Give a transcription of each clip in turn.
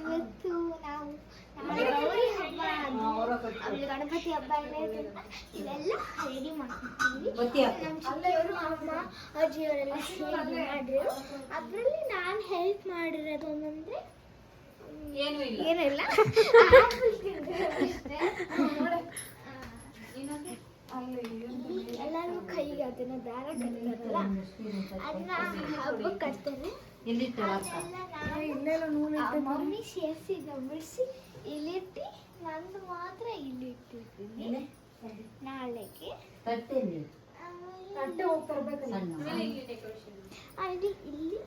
ಇವತ್ತು ನಾವು ಗಣಪತಿ ಹಬ್ಬ ಇದೆಲ್ಲ ರೆಡಿ ಮಾಡ್ತೀವಿ. ನಮ್ಮ ಅಮ್ಮ ಅಜ್ಜಿಯವರೆಲ್ಲ ಸೇರಿ ಮಾಡಿದ್ರು ಅದರಲ್ಲಿ ನಾನು ಹೆಲ್ಪ್ ಮಾಡಿರೋದು ಒಂದಂದ್ರೆ ಏನು ಇಲ್ಲ ಏನೂ ಇಲ್ಲ ಆಪಲ್ ತಿಂದಿರೋದು ಅಷ್ಟೇ. ಎಲ್ಲರೂ ಕೈಗೆ ಅದನ್ನ ದಾರ ಕಟ್ತಾರಲ್ಲ ಅದನ್ನ ಹಬ್ಬಕ್ಕೆ ಕಟ್ತಾರೆ ಎಲ್ಲಿಟ್ಟು ಹಾಕ ಅದನ್ನೆಲ್ಲ ನಾನು ಆ ಮಮ್ಮಿ ಸೇರಿಸಿ ಬಿಡಿಸಿ ಇಲ್ಲಿಟ್ಟು ನಂದು ಮಾತ್ರ ಇಲ್ಲಿ? ಇಟ್ಟಿರ್ತೀನಿ ನಾಳೆಗೆ ಅಲ್ಲಿ ಇಲ್ಲಿ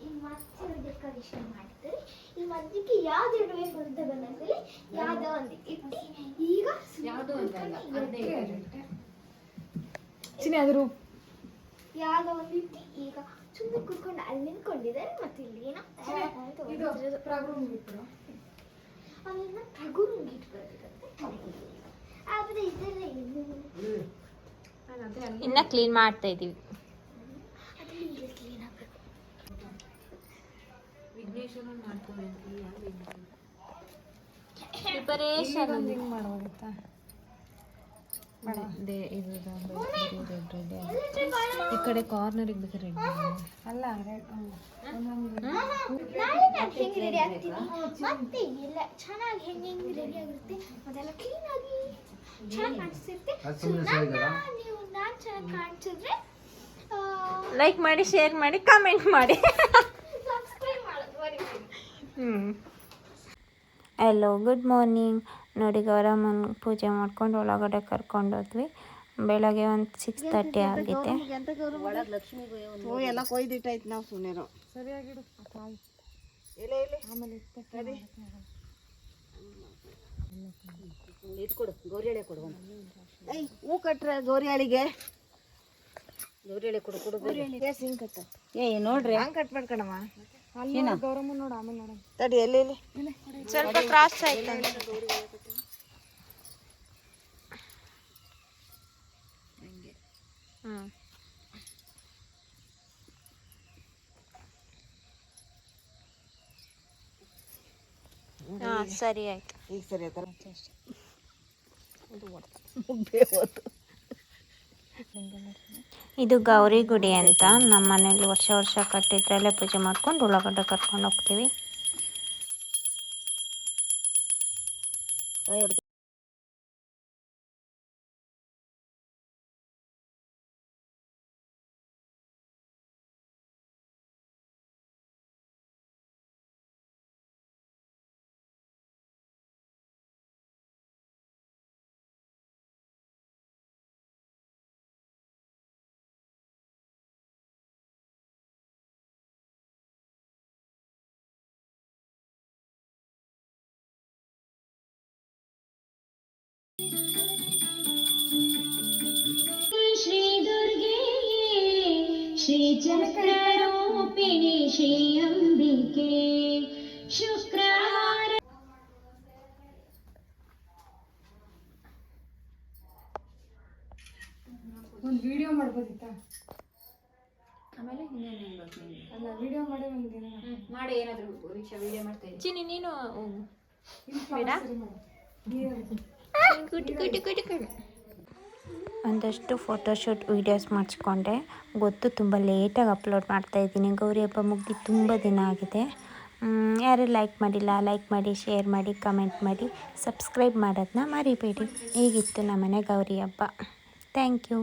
ಈ ಮತ್ತೆ ಡೆಕೋರೇಷನ್ ಮಾಡ್ತಾರೆ ಈ ಮಧ್ಯಕ್ಕೆ ಯಾವ್ದು ಇಡಬೇಕು ಅಂತ ಬಂದಲ್ಲಿ ಯಾವ್ದೋ ಒಂದು ಇಟ್ಟು. ಈಗ ಯಾವುದೋ ಯಾವ್ದೋ ಒಂದು ಇಟ್ಟು. ಈಗ ಸುಮ್ಮನೆ ಕುತ್ಕೊಂಡು ಅಲ್ಲಿ ನಿಂತ್ಕೊಂಡಿದ್ದಾರೆ ಮತ್ತೆ ಇಲ್ಲಿ ಏನೋ ಪ್ರಗುರು ಇಟ್ಕೊಂಡಿರುತ್ತೆ ಆದ್ರೆ ಇದೆಲ್ಲ ಇನ್ನು ಇನ್ನ ಕ್ಲೀನ್ ಮಾಡ್ತಾ ಇದೀವಿ. ಪ್ರಿಪರೇಷನ್ ಈ ಕಡೆ ಕಾರ್ನರಿಗೆ ಬೇಕಾದ್ರೆ ಅಲ್ಲ ನಾಳೆ ನಾನು ಹೆಂಗೆ ರೆಡಿ ಆಗ್ತೀನಿ ಮತ್ತೆ ಎಲ್ಲ ಚೆನ್ನಾಗಿ ಹೆಂಗೆ ಹೆಂಗೆ ರೆಡಿ ಆಗಿರುತ್ತೆ? ಅದೆಲ್ಲ ಕ್ಲೀನ್ ಆಗಿ ಚೆನ್ನಾಗಿ ನನ್ನ ನೀವು ನಾನು ಚೆನ್ನಾಗಿ ಕಾಣಿಸಿದ್ರೆ ಲೈಕ್ ಮಾಡಿ ಶೇರ್ ಮಾಡಿ ಕಾಮೆಂಟ್ ಮಾಡಿ. ಹಲೋ ಗುಡ್ ಮಾರ್ನಿಂಗ್ ನೋಡಿ ಗೌರಮ್ಮನ ಪೂಜೆ ಮಾಡ್ಕೊಂಡು ಒಳಗಡೆ ಕರ್ಕೊಂಡು ಹೋದ್ವಿ ಬೆಳಗ್ಗೆ ಒಂದು ಸಿಕ್ಸ್ ತರ್ಟಿ ಆಗಿದೆ ಎಲ್ಲ ಕೊಯ್ದಿಟ್ಟೈತೆ ನಾವು ಸುಮ್ಮನೆ ಇದು ಕೊಡು ಗೌರಿ ಎಳೆ ಕೊಡು ಏಯ್ ಹೂ ಕಟ್ರೆ ಗೌರಿ ಅಳಿಗೆ ಗೌರಿ ಎಳೆ ಕೊಡು ಕೊಡು ಗೌರಿ ಹಿಂಗ್ ಕಟ್ಟ. ಏ ನೋಡ್ರಿ. ಗೌರಮ್ಮ ಕಟ್ಬೇಡ ಆಮೇಲೆ ತಡಿ ಎಲ್ಲಿ ಇಲ್ಲಿ ಸ್ವಲ್ಪ ಕ್ರಾಸ್ ಆಯ್ತು ಹಾಂ ಸರಿ ಆಯ್ತು. ಈಗ ಸರಿ ಆಯ್ತು? ಇದು ಗೌರಿ ಗುಡಿ ಅಂತ. ನಮ್ಮ ಮನೇಲಿ ವರ್ಷ ವರ್ಷ ಕಟ್ಟಿದ್ರಲ್ಲೇ ಪೂಜೆ ಮಾಡ್ಕೊಂಡು ಉಳ್ಳಾಗಡ್ಡೆ ಕರ್ಕೊಂಡು ಹೋಗ್ತೀವಿ. श्रीचक्ररूपिणि श्री अम्बिके शुक्रवार ಒಂದು ವಿಡಿಯೋ ಮಾಡ್ಬೋದಿತ್ತ ಆಮೇಲೆ ಇನ್ನೇನು ಹೇಳ್ಬೇಕು ನಿಂಗೆ? ಅಲ್ಲ ವಿಡಿಯೋ ಮಾಡಿ ಒಂದು ದಿನ ಹ್ಮ್, ಮಾಡಿ ಏನಾದ್ರು ರೀಕ್ಷಾ ವಿಡಿಯೋ ಮಾಡ್ತಾ ಇದ್ದೀನಿ ಚಿನ್ನಿ ನೀನು ಹೋಗು ಬೇಡ ಕುಟಿ ಕುಟಿ ಕುಟಿ ಕುಟಿ ಒಂದಷ್ಟು ಫೋಟೋಶೂಟ್ ವೀಡಿಯೋಸ್ ಮಾಡಿಸ್ಕೊಂಡೆ. ಗೊತ್ತು ತುಂಬ ಲೇಟಾಗಿ ಅಪ್ಲೋಡ್ ಮಾಡ್ತಾ ಇದ್ದೀನಿ. ಗೌರಿ ಹಬ್ಬ ಮುಗಿದು ತುಂಬ ದಿನ ಆಗಿದೆ. ಯಾರೂ ಲೈಕ್ ಮಾಡಿಲ್ಲ, ಲೈಕ್ ಮಾಡಿ, ಶೇರ್ ಮಾಡಿ, ಕಮೆಂಟ್ ಮಾಡಿ, ಸಬ್ಸ್ಕ್ರೈಬ್ ಮಾಡೋದನ್ನ ಮರಿಬೇಡಿ. ಹೀಗಿತ್ತು ನಮ್ಮನೆ ಗೌರಿ ಹಬ್ಬ. Thank you.